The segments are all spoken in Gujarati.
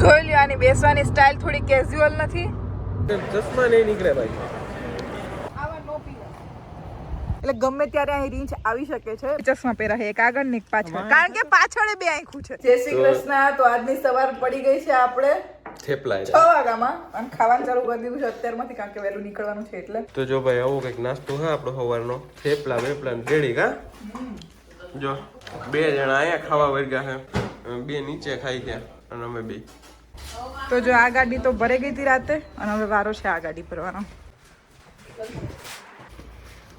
જોઈ લ્યો આની બેસવાની સ્ટાઇલ થોડી કેઝ્યુઅલ નથી. ચશ્મા નહીં નીકળે ભાઈ. એટલે ગમે ત્યારે અહીં રીંચ આવી શકે છે ચશ્મા પહેરા એક આગળ ને પાછળ. કારણ કે પાછળ બે આંખું છે. જય શ્રી કૃષ્ણ તો આજની સવાર પડી ગઈ છે આપણે. થેપલા છ વાગ્યામાં અને ખાવાનું ચાલુ કરી દીધું છે અત્યારમાંથી કારણ કે વહેલું નીકળવાનું છે એટલે. તો જો ભાઈ આવું કંઈક નાસ્તો હા આપણો સવારનો. થેપલા વેપલા ને કા જો બે જણા અહીંયા ખાવા વર્ગ્યા છે. બે નીચે ખાઈ ગયા. અને અમે બે. તો જો આ ગાડી તો ભરે ગઈ હતી રાતે અને હવે વારો છે આ ગાડી ભરવાનો.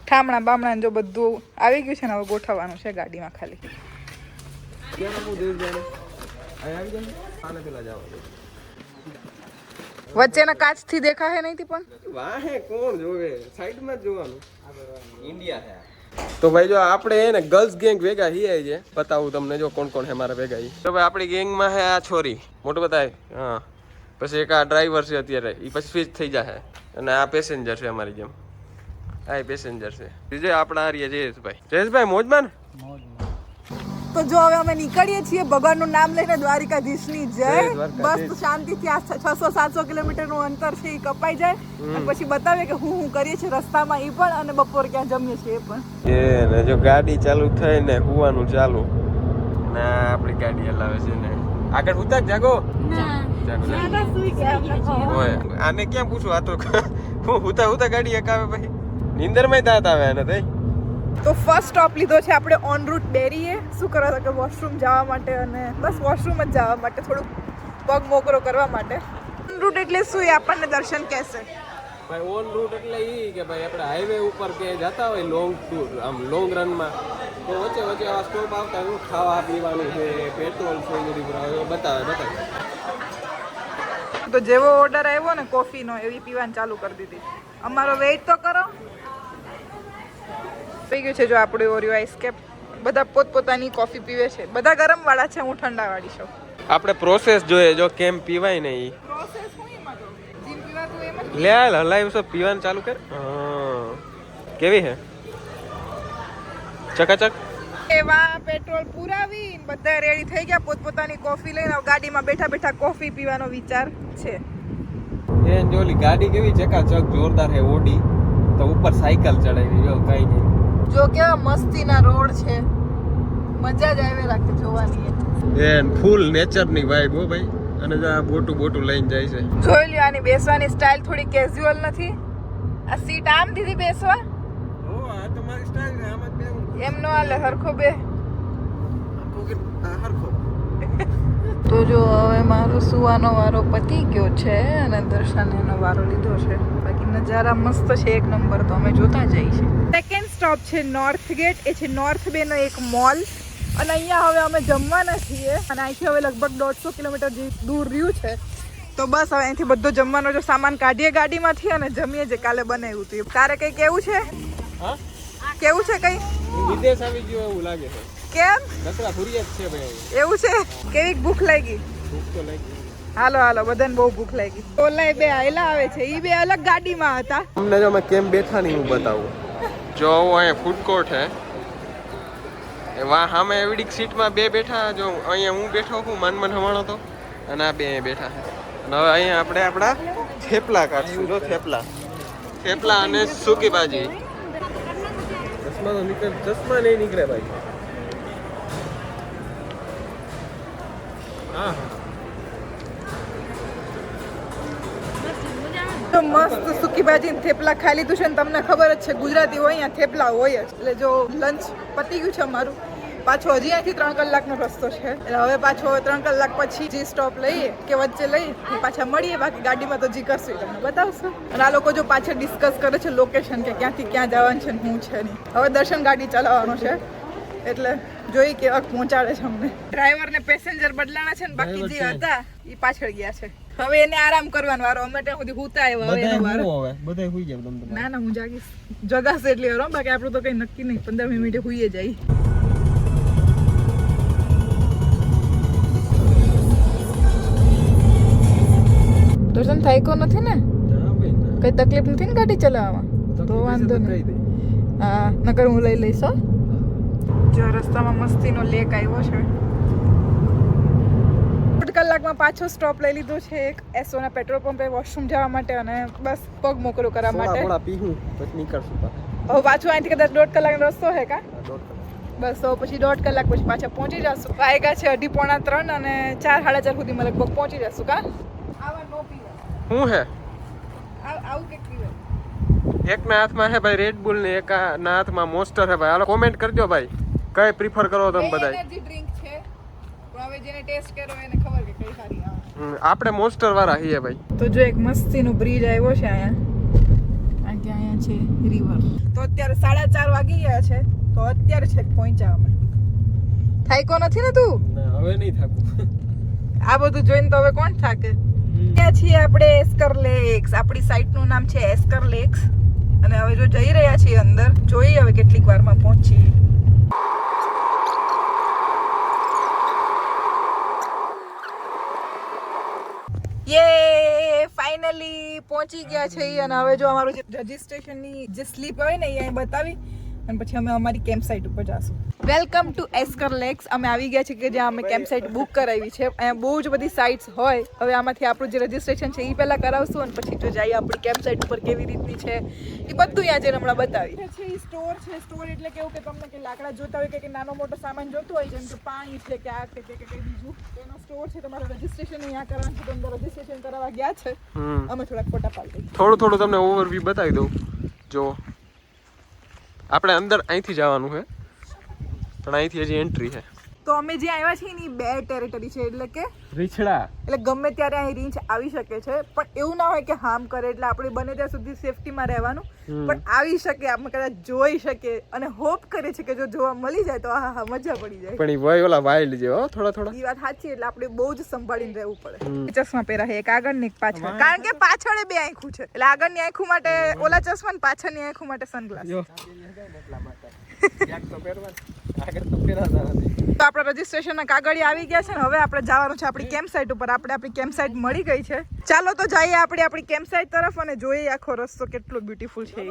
ઠામણા બામણા જો બધું આવી ગયું છે ને હવે ગોઠવવાનું છે ગાડીમાં ખાલી. વચ્ચેના કાચથી દેખાશે નહીં પણ? વાહે કોણ જોવે? સાઈડમાં જોવાનું. ઇન્ડિયા છે. તો ભાઈ જો આપણે હે ને ગર્લ્સ ગેંગ ભેગા હી આવી છે બતાવું તમને જો કોણ કોણ હે મારા ભેગા હી તો ભાઈ આપણી ગેંગમાં હે આ છોરી, મોટું બતાય? હા. પછી એક આ ડ્રાઈવર છે અત્યારે એ પછી સ્વિચ થઈ જશે અને આ પેસેન્જર છે અમારી જેમ. આ પેસેન્જર છે. બીજે આપણા હારીએ જયેશભાઈ. જયેશભાઈ, મોજમાં ને? તો જો હવે અમે નીકળીએ છીએ ભગવાનનું નામ લઈને દ્વારિકાધીશની જય. બસ શાંતિથી આ છસો સાતસો કિલોમીટરનું અંતર છે એ કપાઈ જાય. અને પછી બતાવે કે હું હું કરીએ છીએ રસ્તામાં એ પણ અને બપોર ક્યાં જમીએ છીએ એ પણ. એ ને જો ગાડી ચાલુ થઈ ને હુવાનું ચાલુ. ને આપણી ગાડી હલાવે છે ને. આગળ ઉતાર જાગો. આને ક્યાં પૂછું? આ તો હું હુતા હુતા ગાડી હકાવે પછી. નીંદરમાં દાંત આવે આને તઈ. તો ફર્સ્ટ સ્ટોપ લીધો છે આપણે ઓન રૂટ ડેરીએ શું કરવા હતા કે વોશરૂમ જવા માટે અને બસ વોશરૂમ જ જવા માટે થોડુંક પગ મોકરો કરવા માટે. ઓન રૂટ એટલે શું એ આપણને દર્શન કહેશે? ભાઈ ઓન રૂટ એટલે ઈ કે ભાઈ આપણે હાઈવે ઉપર કે જતા હોય લોંગ ટૂર આમ લોંગ રનમાં તો વચ્ચે વચ્ચે આ સ્ટોપ આવતા હોય ખાવા પીવાનું છે પેટ્રોલ છે બધી બતાવે બતાવે. તો જેવો ઓર્ડર આવ્યો ને કોફીનો એવી પીવાનું ચાલુ કરી દીધી. અમારો વેઇટ તો કરો. થઈ ગયું છે જો આપણું ઓરિયો આઈસકેપ બધા પોતપોતાની કોફી પીવે છે. બધા ગરમ વાળા છે હું ઠંડા વાળી છું. આપણે પ્રોસેસ જોઈએ જો કેમ પીવાય ને ઈ લે હાલ હલાવી સો પીવાનું ચાલુ કર. કેવી હે ચકાચક? એવા પેટ્રોલ પુરાવી બધા રેડી થઈ ગયા પોતપોતાની કોફી લઈને ગાડીમાં બેઠા બેઠા કોફી પીવાનો વિચાર છે. એ જોલી ગાડી કેવી ચકાચક જોરદાર હે ઓડી. તો ઉપર સાયકલ ચડાવી જો કઈ નહીં. જો કેવા મસ્તીના રોડ છે. મજા જ આવે લાગે જોવાની એ. ફૂલ નેચરની વાઇબ હો ભાઈ. અને જો આ બોટું બોટું લઈને જાય છે. જોઈ લ્યો આની બેસવાની સ્ટાઇલ થોડી કેઝ્યુઅલ નથી. આ સીટ આમ દીધી બેસવા? ઓ આ તો મારી સ્ટાઈલ છે આમ જ બેહું એમ નો હાલે હરખો બે. હરખો. તો જો હવે મારો સુવાનો વારો પતી ગયો છે અને દર્શન એનો વારો લીધો છે. બાકી નજારા મસ્ત છે એક નંબર તો અમે જોતા જઈએ છીએ. સેકન્ડ સ્ટોપ છે નોર્થ ગેટ એ છે નોર્થ બેનો એક મોલ અને અહીંયા હવે અમે જમવાના છીએ. અને અહીંથી હવે લગભગ દોઢસો કિલોમીટર જે દૂર રહ્યું છે. તો બસ હવે અહીંથી બધો જમવાનો જો સામાન કાઢીએ ગાડીમાંથી અને જમીએ જે કાલે બનાવ્યું હતું. તારે કંઈ કેવું છે? હા? કેવું છે કંઈ? વિદેશ આવી ગયો એવું લાગે છે. કેમ? નકરા ફુરિયત છે ભાઈ. એવું છે? કેવી ભૂખ લાગી? ભૂખ તો લાગી. હાલો હાલો બધાને બહુ ભૂખ લાગી. ઓલા બે આયલા આવે છે ઈ બે અલગ ગાડીમાં હતા. તમને જો મેં કેમ બેઠા નહીં હું બતાવું. જો અહીંયા ફૂડ કોર્ટ હે. એ વાહ સામે એવડીક સીટમાં બે બેઠા જો અહીંયા હું બેઠો છું મન મન હમાણો તો અને આ બે અહીંયા બેઠા છે. અને હવે અહીંયા આપણે આપણા થેપલા કાઢશું જો થેપલા. થેપલા અને સૂકી ભાજી. ચશ્મા તો નીકળે ચશ્મા નહીં નીકળે ભાઈ. હા. તો મસ્ત સુકી ભાજી થેપલા ખાઈ લીધું છે ને તમને ખબર જ છે ગુજરાતી હોય અહીંયા થેપલા હોય જ. એટલે જો લંચ પતી ગયું છે અમારું. પાછો હજી અહીંથી ત્રણ કલાકનો રસ્તો છે. એટલે હવે પાછો ત્રણ કલાક પછી જે સ્ટોપ લઈએ કે વચ્ચે લઈએ પાછા મળીએ. બાકી ગાડીમાં તો જી કરશું તમને બતાવશું. અને આ લોકો જો પાછળ ડિસ્કસ કરે છે લોકેશન કે ક્યાંથી ક્યાં જવાનું છે શું છે નહીં. હવે દર્શન ગાડી ચલાવવાનો છે. એટલે જોઈ કેવા પહોંચાડે છે અમને. ડ્રાઈવર ને પેસેન્જર બદલાણા છે ને બાકી જે હતા એ પાછળ ગયા છે. હવે એને આરામ કરવાનો વારો અમે ત્યાં સુધી હુતા આવ્યા હવે એનો વારો. હવે બધા હુઈ જાય તમે ના ના હું જાગીશ. જગાશે એટલી વાર હો, બાકી આપણું તો કઈ નક્કી નહીં. પંદર મિનિટે હુઈએ જાય. દર્શન થાયકો નથી ને? કઈ તકલીફ નથી ને ગાડી ચલાવવામાં? તો વાંધો નહીં. હા નકર હું લઈ લઈશ હો. જો રસ્તામાં મસ્તીનો લેક આવ્યો છે. દોઢ કલાકમાં પાછો સ્ટોપ લઈ લીધો છે એક એસોના પેટ્રોલ પંપે વોશરૂમ જવા માટે અને બસ પગ મોકલો કરવા માટે. પીવું પછી નીકળશું હવે પાછું અહીંથી કદાચ દોઢ કલાકનો રસ્તો છે કા. બસ તો પછી દોઢ કલાક પછી પાછા પહોંચી જશું. વાયગા છે અઢી પોણા ત્રણ અને ચાર સાડા ચાર સુધીમાં લગભગ પહોંચી જશું કા? આવા નો પીવા શું હે? આવું કે એક એકના હાથમાં હે ભાઈ રેડ બુલ ને એક ના હાથમાં મોસ્ટર હે ભાઈ. હાલો કોમેન્ટ કરજો ભાઈ. કઈ પ્રિફર કરો તમે બધા એનર્જી ડ્રિંક છે. પણ હવે જેને ટેસ્ટ કર્યો એને ખબર કે કઈ સારી આવે. આપણે મોન્સ્ટર વાળા હઈએ ભાઈ. તો જો એક મસ્તીનો બ્રિજ આવ્યો છે અહીંયા. આ કે અહીંયા છે રિવર તો અત્યારે સાડા ચાર વાગી ગયા છે. તો અત્યારે છે પહોંચ્યા અમે. થાયકો નથી ને તું? ના હવે નહીં થાકું આ બધું જોઈને તો હવે કોણ થાકે? ત્યાં છીએ આપણે એસ્કર લેક્સ આપણી સાઇટનું નામ છે એસ્કર લેક્સ અને હવે જો જઈ રહ્યા છીએ અંદર જોઈએ હવે કેટલીક વારમાં પહોંચીએ. યે ફાઇનલી પહોંચી ગયા છે અને હવે જો અમારું જે રજિસ્ટ્રેશનની જે સ્લીપ હોય ને એ બતાવી અને પછી અમે અમારી કેમ્પ સાઇટ ઉપર જાશું. Welcome to Esker Lakes. અમે આવી ગયા છીએ કે જ્યાં અમે કેમ્પ સાઇટ બુક કરાવી છે. અહીંયા બહુ જ બધી સાઇટ્સ હોય. હવે આમાંથી આપણું જે રજિસ્ટ્રેશન છે એ પહેલાં કરાવશું અને પછી જો જઈએ આપણી કેમ્પ સાઇટ ઉપર કેવી રીતની છે. એ બધું અહીંયા જઈને હમણાં બતાવી છે એ સ્ટોર છે. સ્ટોર એટલે કેવું કે તમને કે લાકડા જોતા હોય કે કે નાનો મોટો સામાન જોતો હોય જેમ કે પાણી છે કે આ કે કંઈ બીજું. તો એનો સ્ટોર છે. તમારે રજિસ્ટ્રેશન અહીંયા કરવાનું છે. તો અંદર રજિસ્ટ્રેશન કરાવવા ગયા છે. અમે થોડાક ફોટા પાડી થોડું થોડું તમને ઓવરવ્યૂ બતાવી દઉં. જો. આપણે અંદર અહીંથી જવાનું છે. પણ અહીંથી હજી એન્ટ્રી છે. તો અમે જે આવ્યા છીએ એની બે ટેરેટરી છે એટલે કે રીછડા. એટલે ગમે ત્યારે અહીં રીંછ આવી શકે છે પણ એવું ના હોય કે હાર્મ કરે એટલે આપણે બને ત્યાં સુધી સેફટીમાં રહેવાનું. પણ આવી શકે આપણે કદાચ જોઈ શકે અને હોપ કરે છે કે જો જોવા મળી જાય તો હા હા મજા પડી જાય. પણ એ વય ઓલા વાઇલ્ડ જેવો થોડા થોડા. એ વાત સાચી એટલે આપણે બહુ જ સંભાળીને રહેવું પડે. ચશ્મા પહેરા છે એક આગળ ને એક પાછળ. કારણ કે પાછળ બે આંખું છે. એટલે આગળની આંખું માટે ઓલા ચશ્મા ને પાછળની આંખું માટે સનગ્લાસ જો તો આપણે રજીસ્ટ્રેશનના કાગળિયા આવી ગયા છે ને હવે આપણે જવાનું છે આપણી કેમ્પ સાઇટ ઉપર આપણે આપણી કેમ્પ સાઇટ મળી ગઈ છે ચાલો તો જઈએ આપણે આપણી કેમ્પ સાઇટ તરફ અને જોઈએ આખો રસ્તો કેટલો બ્યુટીફુલ છે.